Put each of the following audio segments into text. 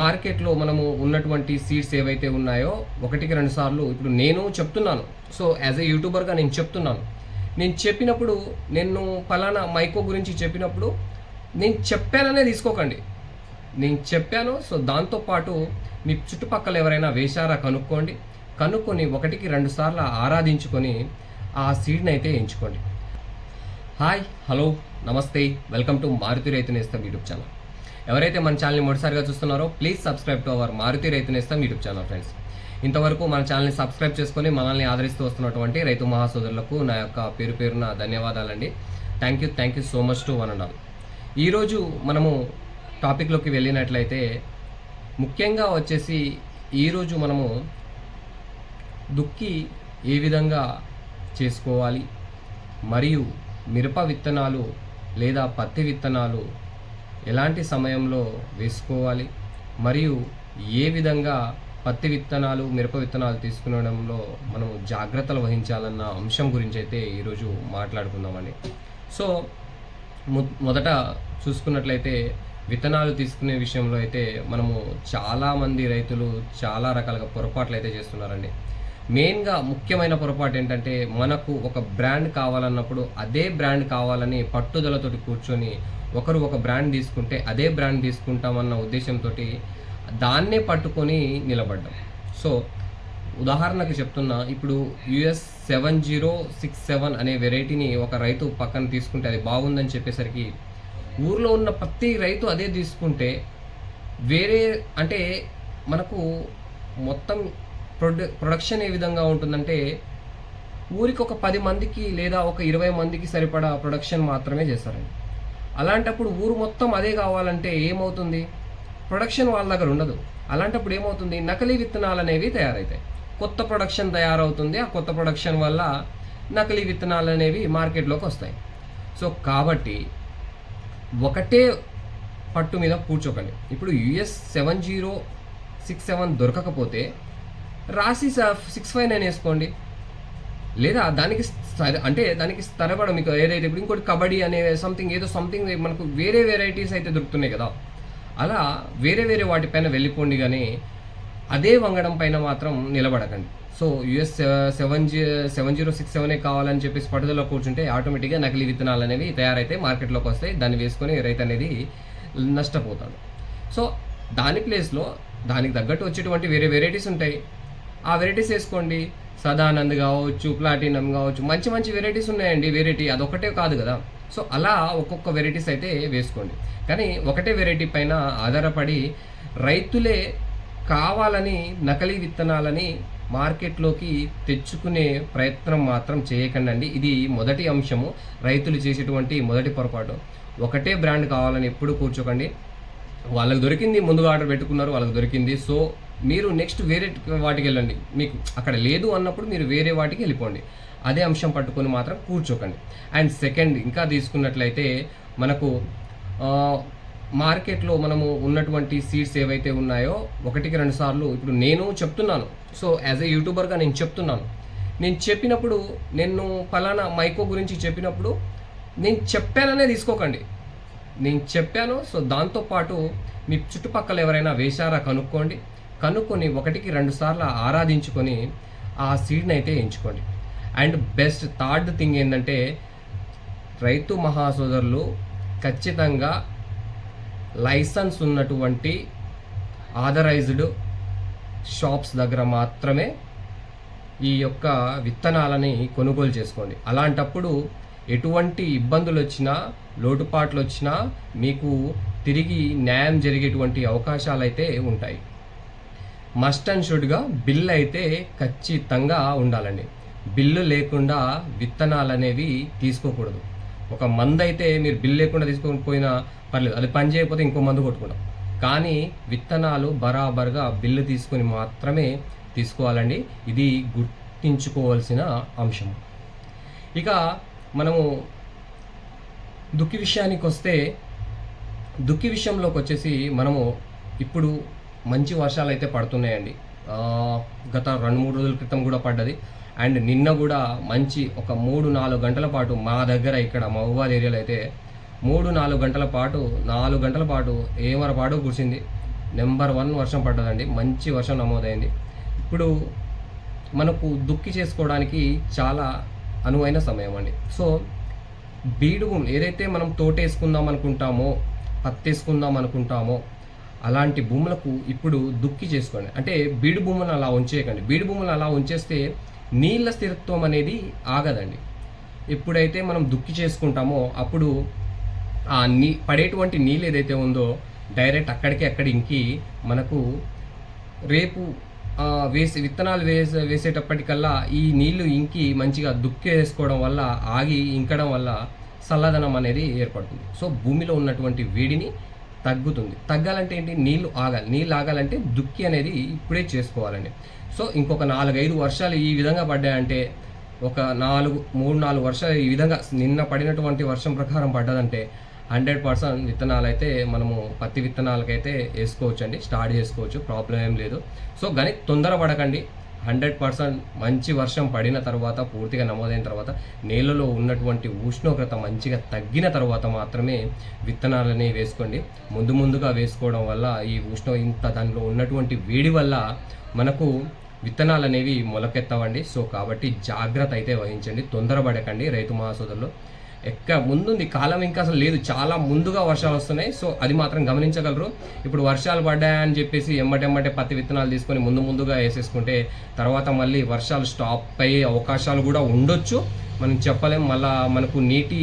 మార్కెట్లో మనము ఉన్నటువంటి సీడ్స్ ఏవైతే ఉన్నాయో ఒకటికి రెండు సార్లు ఇప్పుడు నేను చెప్తున్నాను. సో యాజ్ ఏ యూట్యూబర్గా నేను చెప్తున్నాను. నేను చెప్పినప్పుడు నేను పలానా మైకో గురించి చెప్పినప్పుడు నేను చెప్పాననే తీసుకోకండి. నేను చెప్పాను సో దాంతోపాటు మీ చుట్టుపక్కల ఎవరైనా వేశారా కనుక్కోండి. కనుక్కొని ఒకటికి రెండు సార్లు ఆరాధించుకొని ఆ సీడ్ని అయితే ఎంచుకోండి. Hi hello namaste welcome to Maruthi Raithu Nestham YouTube channel. ఎవరైతే మన ఛానల్ని మొదటిసారిగా చూస్తున్నారో please subscribe to our Maruthi Raithu Nestham YouTube channel friends ఇంతవరకు మన ఛానల్ని సబ్స్క్రైబ్ చేసుకొని మనల్ని ఆదరిస్తూ వస్తున్నటువంటి రైతు మహాసోదరులకు నా యొక్క పేరు పేరున ధన్యవాదాలండి. Thank you thank you so much to one and all ఈరోజు మనము టాపిక్లోకి వెళ్ళినట్లయితే ముఖ్యంగా వచ్చేసి ఈరోజు మనము దుక్కి ఏ విధంగా చేసుకోవాలి మరియు మిరప విత్తనాలు లేదా పత్తి విత్తనాలు ఎలాంటి సమయంలో వేసుకోవాలి? మరియు ఏ విధంగా పత్తి విత్తనాలు మిరప విత్తనాలు తీసుకునడంలో మనం జాగ్రత్తలు వహించాలన్న అంశం గురించి అయితే ఈరోజు మాట్లాడుకుందామండి. సో మొ- మొదట చూసుకున్నట్లయితే విత్తనాలు తీసుకునే విషయంలో అయితే మనము చాలామంది రైతులు చాలా రకాలుగా పొరపాట్లు అయితే చేస్తున్నారండి. మెయిన్గా ముఖ్యమైన పొరపాటు ఏంటంటే మనకు ఒక బ్రాండ్ కావాలన్నప్పుడు అదే బ్రాండ్ కావాలని పట్టుదలతోటి కూర్చొని ఒకరు ఒక బ్రాండ్ తీసుకుంటే అదే బ్రాండ్ తీసుకుంటామన్న ఉద్దేశంతో దాన్నే పట్టుకొని నిలబడ్డాం. సో ఉదాహరణకు చెప్తున్నా ఇప్పుడు US seven zero six seven అనే వెరైటీని ఒక రైతు పక్కన తీసుకుంటే అది బాగుందని చెప్పేసరికి ఊర్లో ఉన్న ప్రతి రైతు అదే తీసుకుంటే వేరే అంటే మనకు మొత్తం ప్రొడ ప్రొడక్షన్ ఏ విధంగా ఉంటుందంటే ఊరికి ఒక పది మందికి లేదా ఒక ఇరవై మందికి సరిపడా ప్రొడక్షన్ మాత్రమే చేస్తారండి. అలాంటప్పుడు ఊరు మొత్తం అదే కావాలంటే ఏమవుతుంది? ప్రొడక్షన్ వాళ్ళ దగ్గర ఉండదు. అలాంటప్పుడు ఏమవుతుంది? నకిలీ విత్తనాలు అనేవి తయారవుతాయి కొత్త ప్రొడక్షన్ తయారవుతుంది. ఆ కొత్త ప్రొడక్షన్ వల్ల నకిలీ విత్తనాలు అనేవి మార్కెట్లోకి వస్తాయి. సో కాబట్టి ఒకటే పట్టు మీద కూర్చోకండి. ఇప్పుడు US seven zero six seven దొరకకపోతే రాసి సిక్స్ ఫైవ్ నైన్ వేసుకోండి. లేదా దానికి అంటే దానికి స్థిరపడం. మీకు ఏదైతే ఇప్పుడు ఇంకోటి కబడ్డీ అనే సంథింగ్ ఏదో సంథింగ్ మనకు వేరే వెరైటీస్ అయితే దొరుకుతున్నాయి కదా. అలా వేరే వేరే వాటిపైన వెళ్ళిపోండి కానీ అదే వంగడం పైన మాత్రం నిలబడకండి. So US seven G seven zero six సెవెనే కావాలని చెప్పేసి పట్టుదల కూర్చుంటే ఆటోమేటిక్గా నకిలీ విత్తనాలు అనేవి తయారైతే మార్కెట్లోకి వస్తాయి. దాన్ని వేసుకొని రైతు అనేది నష్టపోతాడు. సో దాని ప్లేస్లో దానికి తగ్గట్టు వచ్చేటువంటి వేరే వెరైటీస్ ఉంటాయి. ఆ వెరైటీస్ వేసుకోండి. సదానంద్ కావచ్చు ప్లాటినం కావచ్చు మంచి మంచి వెరైటీస్ ఉన్నాయండి వెరైటీ అదొకటే కాదు కదా. సో అలా ఒక్కొక్క వెరైటీస్ అయితే వేసుకోండి. కానీ ఒకటే వెరైటీ పైన ఆధారపడి రైతులే కావాలని నకిలీ విత్తనాలని మార్కెట్లోకి తెచ్చుకునే ప్రయత్నం మాత్రం చేయకండి ఇది మొదటి అంశము. రైతులు చేసేటువంటి మొదటి పొరపాటు. ఒకటే బ్రాండ్ కావాలని ఎప్పుడు కూర్చోకండి. వాళ్ళకి దొరికింది ముందుగా ఆర్డర్ పెట్టుకున్నారు వాళ్ళకి దొరికింది. సో మీరు నెక్స్ట్ వేరే వాటికి వెళ్ళండి. మీకు అక్కడ లేదు అన్నప్పుడు మీరు వేరే వాటికి వెళ్ళిపోండి. అదే అంశం పట్టుకొని మాత్రం కూర్చోకండి. అండ్ సెకండ్ ఇంకా తీసుకున్నట్లయితే మనకు మార్కెట్లో మనము ఉన్నటువంటి సీడ్స్ ఏవైతే ఉన్నాయో ఒకటికి రెండు సార్లు ఇప్పుడు నేను చెప్తున్నాను. సో యాజ్ ఏ యూట్యూబర్గా నేను చెప్తున్నాను. నేను చెప్పినప్పుడు నేను ఫలానా మైకో గురించి చెప్పినప్పుడు నేను చెప్పాననే తీసుకోకండి. నేను చెప్పాను సో దాంతోపాటు మీ చుట్టుపక్కల ఎవరైనా వేశారా కనుక్కోండి. కనుక్కొని ఒకటికి రెండు సార్లు ఆరాధించుకొని ఆ సీడ్ని అయితే ఎంచుకోండి. అండ్ బెస్ట్ థర్డ్ థింగ్ ఏంటంటే రైతు మహాసోదరులు ఖచ్చితంగా లైసెన్స్ ఉన్నటువంటి ఆథరైజ్డ్ షాప్స్ దగ్గర మాత్రమే ఈ యొక్క విత్తనాలని కొనుగోలు చేసుకోండి. అలాంటప్పుడు ఎటువంటి ఇబ్బందులు వచ్చినా లోటుపాట్లు వచ్చినా మీకు తిరిగి న్యాయం జరిగేటువంటి అవకాశాలు అయితే ఉంటాయి. మస్ట్ అండ్ షుడ్గా బిల్ అయితే ఖచ్చితంగా ఉండాలండి. బిల్లు లేకుండా విత్తనాలు అనేవి తీసుకోకూడదు. ఒక మందు అయితే మీరు బిల్ లేకుండా తీసుకొని పోయినా పర్లేదు అది పని చేయకపోతే ఇంకో మందు కొట్టుకుంటాం. కానీ విత్తనాలు బరాబర్గా బిల్లు తీసుకొని మాత్రమే తీసుకోవాలండి. ఇది గుర్తించుకోవాల్సిన అంశం. ఇక మనము దుక్కి విషయానికి వస్తే దుక్కి విషయంలోకి వచ్చేసి మనము ఇప్పుడు మంచి వర్షాలు అయితే పడుతున్నాయండి గత రెండు మూడు రోజుల క్రితం కూడా పడ్డది. అండ్ నిన్న కూడా మంచి ఒక మూడు నాలుగు గంటల పాటు మా దగ్గర ఇక్కడ మహబూబాద్ ఏరియాలో అయితే మూడు నాలుగు గంటల పాటు నాలుగు గంటల పాటు ఏమరపాటు కురిసింది. నెంబర్ వన్ వర్షం పడ్డదండి. మంచి వర్షం నమోదైంది. ఇప్పుడు మనకు దుక్కి చేసుకోవడానికి చాలా అనువైన సమయం అండి సో బీడు ఏదైతే మనం తోటేసుకుందాం అనుకుంటామో పత్తేసుకుందాం అనుకుంటామో అలాంటి భూములకు ఇప్పుడు దుక్కి చేసుకోండి. అంటే బీడు భూములను అలా ఉంచేయకండి. బీడు భూములను అలా ఉంచేస్తే నీళ్ళ స్థిరత్వం అనేది ఆగదండి. ఎప్పుడైతే మనం దుక్కి చేసుకుంటామో అప్పుడు ఆ నీ పడేటువంటి నీళ్ళు ఏదైతే ఉందో డైరెక్ట్ అక్కడికి అక్కడ ఇంకి మనకు రేపు వేసి విత్తనాలు వేసే వేసేటప్పటికల్లా ఈ నీళ్ళు ఇంకి మంచిగా దుక్కి వేసుకోవడం వల్ల ఆగి ఇంకడం వల్ల చల్లదనం అనేది ఏర్పడుతుంది. సో భూమిలో ఉన్నటువంటి వేడిని తగ్గుతుంది. తగ్గాలంటే ఏంటి? నీళ్ళు ఆగాలి. నీళ్ళు ఆగాలంటే దుక్కి అనేది ఇప్పుడే చేసుకోవాలండి. సో ఇంకొక నాలుగైదు వర్షాలు ఈ విధంగా పడ్డాయంటే ఒక నాలుగు మూడు నాలుగు వర్షాలు ఈ విధంగా నిన్న పడినటువంటి వర్షం ప్రకారం పడ్డదంటే హండ్రెడ్ పర్సెంట్ విత్తనాలు అయితే మనము పత్తి విత్తనాలకైతే వేసుకోవచ్చు అండి స్టార్ట్ చేసుకోవచ్చు. ప్రాబ్లం ఏం లేదు. సో కానీ తొందరపడకండి. హండ్రెడ్ పర్సెంట్ మంచి వర్షం పడిన తర్వాత పూర్తిగా నమోదైన తర్వాత నేలలో ఉన్నటువంటి ఉష్ణోగ్రత మంచిగా తగ్గిన తర్వాత మాత్రమే విత్తనాలని వేసుకోండి. ముందు ముందుగా వేసుకోవడం వల్ల ఈ ఉష్ణ ఇంత దానిలో ఉన్నటువంటి వేడి వల్ల మనకు విత్తనాలు అనేవి మొలకెత్తవండి. సో కాబట్టి జాగ్రత్త అయితే వహించండి. తొందరపడకండి రైతు మహాసోదరులు. ఎక్క ముందుంది కాలం ఇంకా అసలు లేదు. చాలా ముందుగా వర్షాలు వస్తున్నాయి సో అది మాత్రం గమనించగలరు. ఇప్పుడు వర్షాలు పడ్డాయని చెప్పేసి ఎమ్మటెమ్మటే పత్తి విత్తనాలు తీసుకొని ముందు ముందుగా వేసేసుకుంటే తర్వాత మళ్ళీ వర్షాలు స్టాప్ అయ్యే అవకాశాలు కూడా ఉండొచ్చు. మనం చెప్పలేం మళ్ళా మనకు నీటి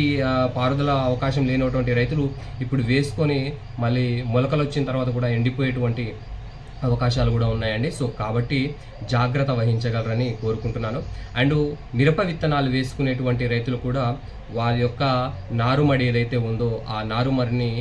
పారుదల అవకాశం లేనటువంటి రైతులు ఇప్పుడు వేసుకొని మళ్ళీ మొలకలు వచ్చిన తర్వాత కూడా ఎండిపోయేటువంటి అవకాశాలు కూడా ఉన్నాయండి. సో కాబట్టి జాగ్రత్త వహించగలరని కోరుకుంటున్నాను. అండ్ మిరప విత్తనాలు వేసుకునేటువంటి రైతులు కూడా వారి యొక్క నారుమడి ఏదైతే ఉందో ఆ నారుమడిని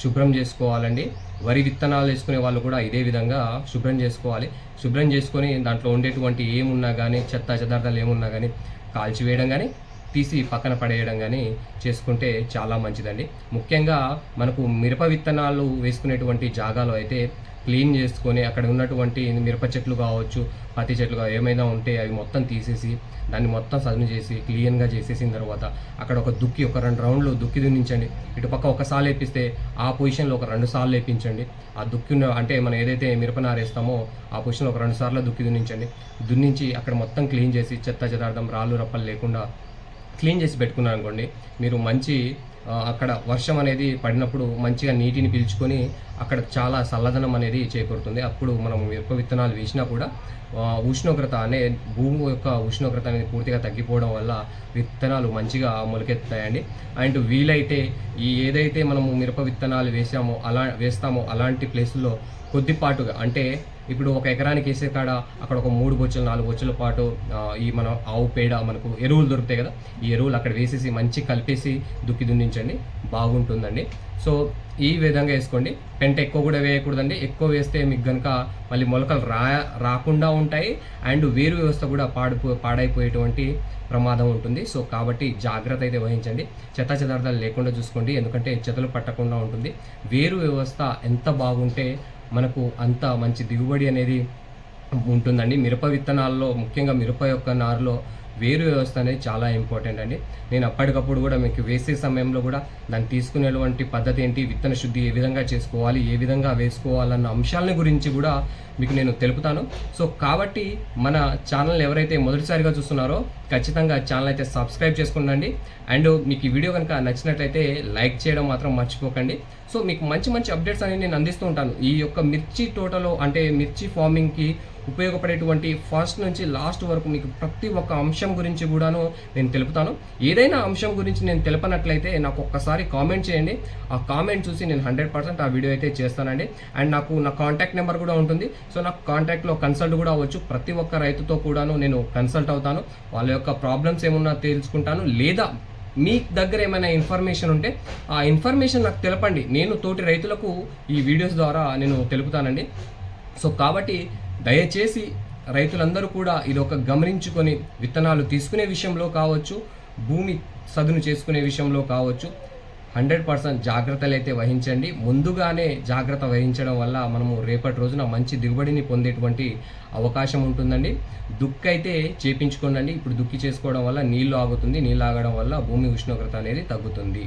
శుభ్రం చేసుకోవాలండి. వరి విత్తనాలు వేసుకునే వాళ్ళు కూడా ఇదే విధంగా శుభ్రం చేసుకోవాలి. శుభ్రం చేసుకొని దాంట్లో ఉండేటువంటి ఏమున్నా కానీ చెత్త చెదార్థాలు ఏమున్నా కానీ కాల్చివేయడం కానీ తీసి పక్కన పడేయడం కానీ చేసుకుంటే చాలా మంచిదండి. ముఖ్యంగా మనకు మిరప విత్తనాలు వేసుకునేటువంటి జాగాలో అయితే క్లీన్ చేసుకొని అక్కడ ఉన్నటువంటి మిరప చెట్లు కావచ్చు పత్తి చెట్లు కావచ్చు ఏమైనా ఉంటే అవి మొత్తం తీసేసి దాన్ని మొత్తం సదును చేసి క్లీన్గా చేసేసిన తర్వాత అక్కడ ఒక దుక్కి ఒక రెండు రౌండ్లు దుక్కి దున్నించండి. ఇటుపక్క ఒకసారి వేపిస్తే ఆ పొజిషన్లో ఒక రెండు సార్లు వేపించండి. ఆ దుక్కి అంటే మనం ఏదైతే మిరపనారేస్తామో ఆ పొజిషన్లో ఒక రెండు సార్లు దుక్కి దున్నించండి. దున్నించి అక్కడ మొత్తం క్లీన్ చేసి చెత్త చెదార్థం రాళ్ళు రప్పలు లేకుండా క్లీన్ చేసి పెట్టుకున్నారు అనుకోండి మీరు మంచి అక్కడ వర్షం అనేది పడినప్పుడు మంచిగా నీటిని పీల్చుకొని అక్కడ చాలా చల్లదనం అనేది చేకూరుతుంది. అప్పుడు మనం మిరప విత్తనాలు వేసినా కూడా ఉష్ణోగ్రత అనే భూమి యొక్క ఉష్ణోగ్రత అనేది పూర్తిగా తగ్గిపోవడం వల్ల విత్తనాలు మంచిగా మొలకెత్తాయండి అండ్ వీలైతే ఈ ఏదైతే మనము మిరప విత్తనాలు వేసామో అలా వేస్తామో అలాంటి ప్లేసుల్లో కొద్దిపాటుగా అంటే ఇప్పుడు ఒక ఎకరానికి వేసే కాడ అక్కడ ఒక మూడు బొచ్చులు నాలుగు బొచ్చుల పాటు ఈ మన ఆవు పేడ మనకు ఎరువులు దొరుకుతాయి కదా ఈ ఎరువులు అక్కడ వేసేసి మంచి కలిపేసి దుక్కి దున్నించండి బాగుంటుందండి. సో ఈ విధంగా వేసుకోండి. పెంట ఎక్కువ కూడా వేయకూడదండి. ఎక్కువ వేస్తే మీకు కనుక మళ్ళీ మొలకలు రా రాకుండా ఉంటాయి అండ్ వేరు వ్యవస్థ కూడా పాడిపో పాడైపోయేటువంటి ప్రమాదం ఉంటుంది. సో కాబట్టి జాగ్రత్త అయితే వహించండి. చెత్త చెదార్థాలు లేకుండా చూసుకోండి. ఎందుకంటే చెత్తలు పట్టకుండా ఉంటుంది. వేరు వ్యవస్థ ఎంత బాగుంటే మనకు అంత మంచి దిగుబడి అనేది ఉంటుందండి. మిరప విత్తనాల్లో ముఖ్యంగా మిరప యొక్క నారులో వేరు వ్యవస్థ అనేది చాలా ఇంపార్టెంట్ అండి. నేను అప్పటికప్పుడు కూడా మీకు వేసే సమయంలో కూడా దాన్ని తీసుకునేటువంటి పద్ధతి ఏంటి విత్తన శుద్ధి ఏ విధంగా చేసుకోవాలి ఏ విధంగా వేసుకోవాలన్న అంశాలని గురించి కూడా మీకు నేను తెలుపుతాను. సో కాబట్టి మన ఛానల్ ఎవరైతే మొదటిసారిగా చూస్తున్నారో ఖచ్చితంగా ఛానల్ అయితే సబ్స్క్రైబ్ చేసుకోండి అండ్ మీకు ఈ వీడియో కనుక నచ్చినట్లయితే లైక్ చేయడం మాత్రం మర్చిపోకండి. సో మీకు మంచి మంచి అప్డేట్స్ అనేవి నేను అందిస్తూ ఉంటాను. ఈ యొక్క మిర్చి తోటలో అంటే మిర్చి ఫార్మింగ్కి ఉపయోగపడేటువంటి ఫస్ట్ నుంచి లాస్ట్ వరకు మీకు ప్రతి ఒక్క అంశం గురించి కూడాను నేను తెలుపుతాను. ఏదైనా అంశం గురించి నేను తెలపనట్లయితే నాకు ఒక్కసారి కామెంట్ చేయండి. ఆ కామెంట్ చూసి నేను హండ్రెడ్ పర్సెంట్ ఆ వీడియో అయితే చేస్తానండి. అండ్ నాకు నా కాంటాక్ట్ నెంబర్ కూడా ఉంటుంది. సో నాకు కాంటాక్ట్లో కన్సల్ట్ కూడా అవ్వచ్చు. ప్రతి ఒక్క రైతుతో కూడాను నేను కన్సల్ట్ అవుతాను. వాళ్ళ యొక్క ప్రాబ్లమ్స్ ఏమున్నా తెలుసుకుంటాను. లేదా మీ దగ్గర ఏమైనా ఇన్ఫర్మేషన్ ఉంటే ఆ ఇన్ఫర్మేషన్ నాకు తెలపండి. నేను తోటి రైతులకు ఈ వీడియోస్ ద్వారా నేను తెలుపుతానండి. సో కాబట్టి దయచేసి రైతులందరూ కూడా ఇది ఒక గమనించుకొని విత్తనాలు తీసుకునే విషయంలో కావచ్చు భూమి సదును చేసుకునే విషయంలో కావచ్చు హండ్రెడ్ పర్సెంట్ జాగ్రత్తలు అయితే వహించండి. ముందుగానే జాగ్రత్త వహించడం వల్ల మనము రేపటి రోజున మంచి దిగుబడిని పొందేటువంటి అవకాశం ఉంటుందండి. దుక్కి అయితే చేపించుకోండి ఇప్పుడు దుక్కి చేసుకోవడం వల్ల నీళ్ళు ఆగుతుంది. నీళ్ళు ఆగడం వల్ల భూమి ఉష్ణోగ్రత అనేది తగ్గుతుంది.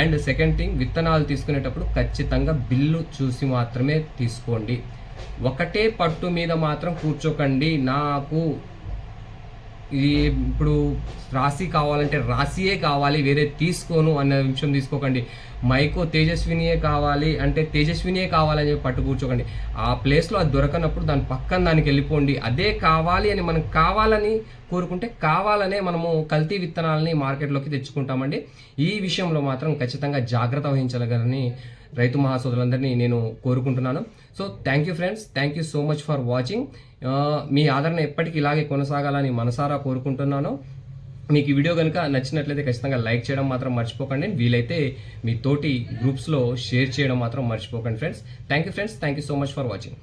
అండ్ సెకండ్ థింగ్ విత్తనాలు తీసుకునేటప్పుడు ఖచ్చితంగా బిల్లు చూసి మాత్రమే తీసుకోండి. ఒకటే పట్టు మీద మాత్రం కూర్చోకండి. నాకు ఇది ఇప్పుడు రాశి కావాలంటే రాశియే కావాలి వేరే తీసుకోను అన్న విషయం తీసుకోకండి. మైకో తేజస్వినియే కావాలి అంటే తేజస్వినియే కావాలని చెప్పి పట్టు కూర్చోకండి. ఆ ప్లేస్లో అది దొరకనప్పుడు దాని పక్కన దానికి వెళ్ళిపోండి. అదే కావాలి అని మనం కావాలని కోరుకుంటే కావాలనే మనము కల్తీ విత్తనాలని మార్కెట్లోకి తెచ్చుకుంటామండి. ఈ విషయంలో మాత్రం ఖచ్చితంగా జాగ్రత్త వహించగలని రైతు మహాసోదరులందరినీ నేను కోరుకుంటున్నాను. So thank you friends thank you so much for watching మీ ఆదరణ ఎప్పటికీ ఇలాగే కొనసాగాలని మనసారా కోరుకుంటున్నాను. మీకు ఈ వీడియో కనుక నచ్చినట్లయితే ఖచ్చితంగా లైక్ చేయడం మాత్రం మర్చిపోకండి. వీలైతే మీ తోటి గ్రూప్స్లో షేర్ చేయడం మాత్రం మర్చిపోకండి friends thank you friends thank you so much for watching